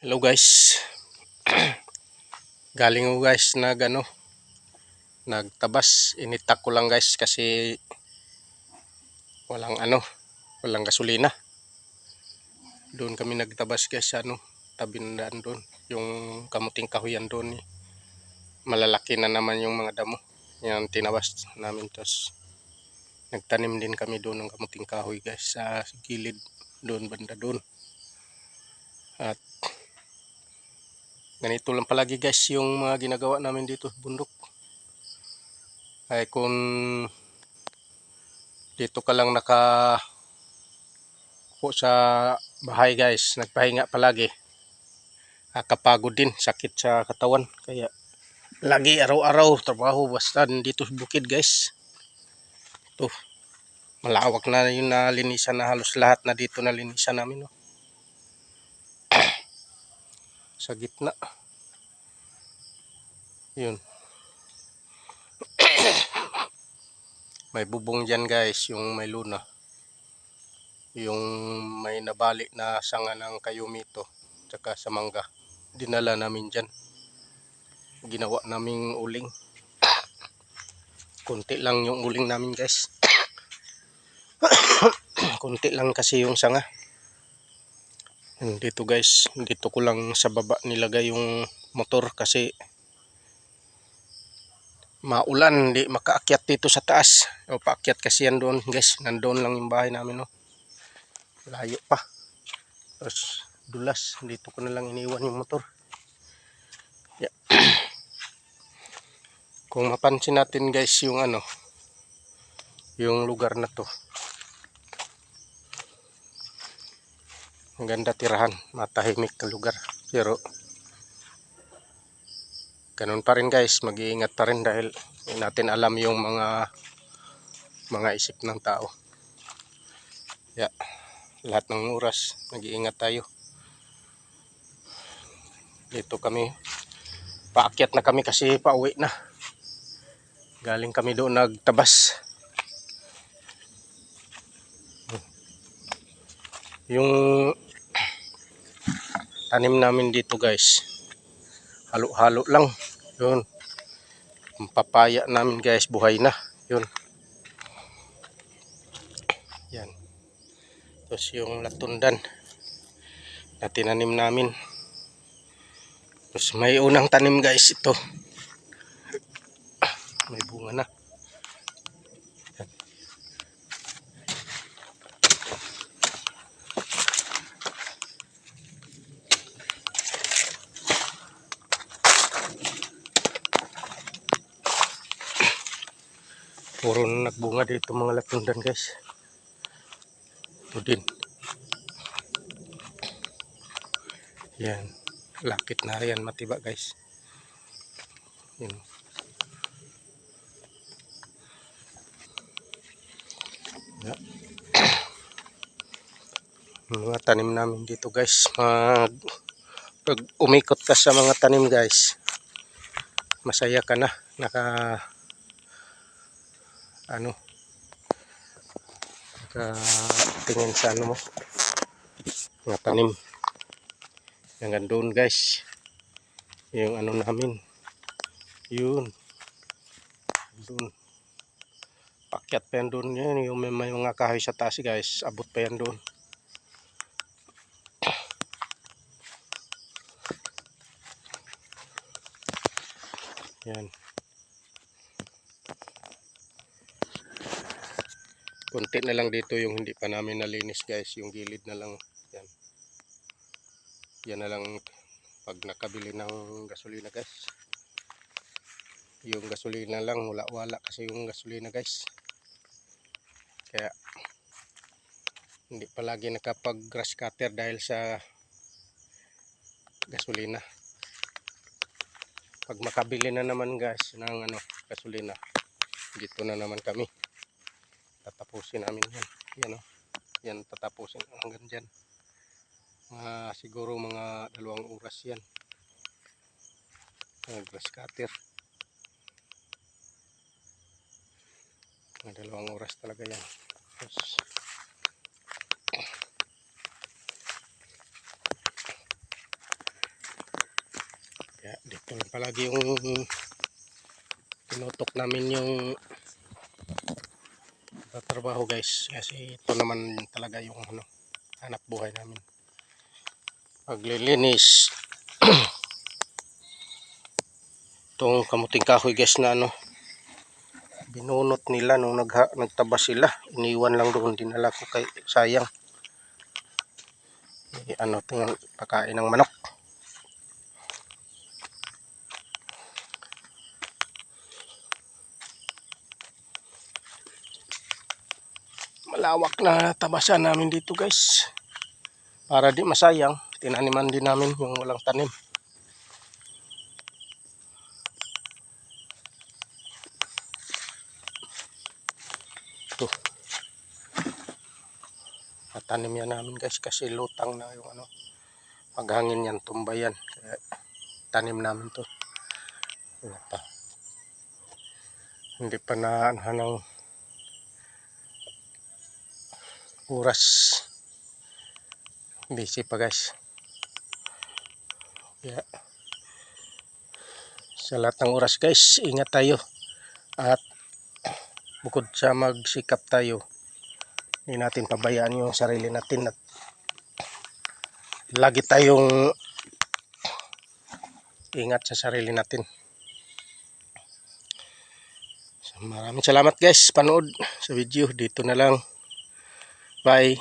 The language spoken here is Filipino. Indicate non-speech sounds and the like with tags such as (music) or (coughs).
Hello guys. (clears throat) Galing ko guys nag ano nagtabas. Initak ko lang guys kasi walang ano, walang gasolina. Doon kami nagtabas guys sa ano, tabi ng doon. Yung kamuting kahuyan doon eh. Malalaki na naman yung mga damo. Yan tinabas namin tos. Nagtanim din kami doon ng kamuting kahoy guys sa gilid doon banda doon. At ganito lang palagi guys yung mga ginagawa namin dito sa bundok. Ay kung dito ka lang naka po sa bahay guys nagpahinga palagi nakapagod din sakit sa katawan. Kaya lagi araw-araw trabaho basta dito sa bukid guys. Ito malawak na yung nalinisan na halos lahat na dito nalinisan namin no? Sa gitna. Yun. (coughs) may bubong dyan guys, yung may luna. Yung may nabali na sanga ng kayumito, tsaka sa mangga. Dinala namin dyan. Ginawa naming uling. (coughs) Kunti lang yung uling namin guys. (coughs) Kunti lang kasi yung sanga. Dito guys, dito ko lang sa baba nilagay yung motor kasi maulan, hindi makaakyat dito sa taas. O paakyat kasi yan doon guys, nandoon lang yung bahay namin no. Layo pa. Tapos dulas, dito ko na lang iniwan yung motor. Yeah. (clears throat) Kung mapansin natin guys yung ano, yung lugar na to. Ang ganda tirahan, matahimik na lugar. Pero ganun pa rin guys, mag-iingat pa rin dahil hindi natin alam yung mga mga isip ng tao. Yeah, lahat ng oras, nag-iingat tayo. Dito kami, paakyat na kami kasi pauwi na. Galing kami doon nagtabas. Yung tanim namin dito guys. Halo-halo lang. Yun. Papaya namin guys. Buhay na. Yun. Yan. Tapos yung latundan na tinanim namin. Tapos may unang tanim guys. Ito. May bunga na Puro na nagbunga dito mga latundan guys. Ito din. Yan. Lapit na yan matiba guys. Yan. Ya. (clears throat) mga tanim namin dito guys. Mag pag umikot ka sa mga tanim guys, masaya ka na. Naka ano? Tingin sa ano mo? Mga tanim. Hanggang doon guys. Yung ano namin. Yun. Doon. Pakyat pa yan doon. Yan yung may, may mga kahoy sa taas guys. Abot pa yan doon. Yan konti na lang dito yung hindi pa namin nalinis guys. Yung gilid na lang. Yan. Yan na lang pag nakabili ng gasolina guys. Yung gasolina lang wala wala kasi yung gasolina guys. Kaya hindi palagi nakapag grass cutter dahil sa gasolina. Pag makabili na naman guys ng ano gasolina dito na naman kami tatapusin namin yan. Yan o yan tatapusin hanggang dyan. Mga siguro mga dalawang oras yan. Mga grass cutter. Mga dalawang oras talaga yan. Tapos, Kaya dito palagi yung tinutok namin yung trabaho guys. Kasi ito naman talaga yung ano hanap buhay namin. Paglilinis. (clears throat) Itong kamuting kahoy guys na ano binunot nila nung nagha, nagtaba sila. Iniwan lang doon dinala ko kay sayang. Eh, ano yung pakain ng manok malawak na tabasan namin dito guys. Para di masayang tinaniman din namin yung walang tanim. Ito. Natanim yan namin guys kasi lutang na yung ano paghangin yan tumbayan kaya tanim namin to. Wala pa. Hindi pa na ano ng oras. Busy pa guys. Kaya sa lahat ng oras guys ingat tayo. At bukod sa magsikap tayo hindi natin pabayaan yung sarili natin at lagi tayong ingat sa sarili natin. So, maraming salamat guys. Panood sa video. Dito na lang bye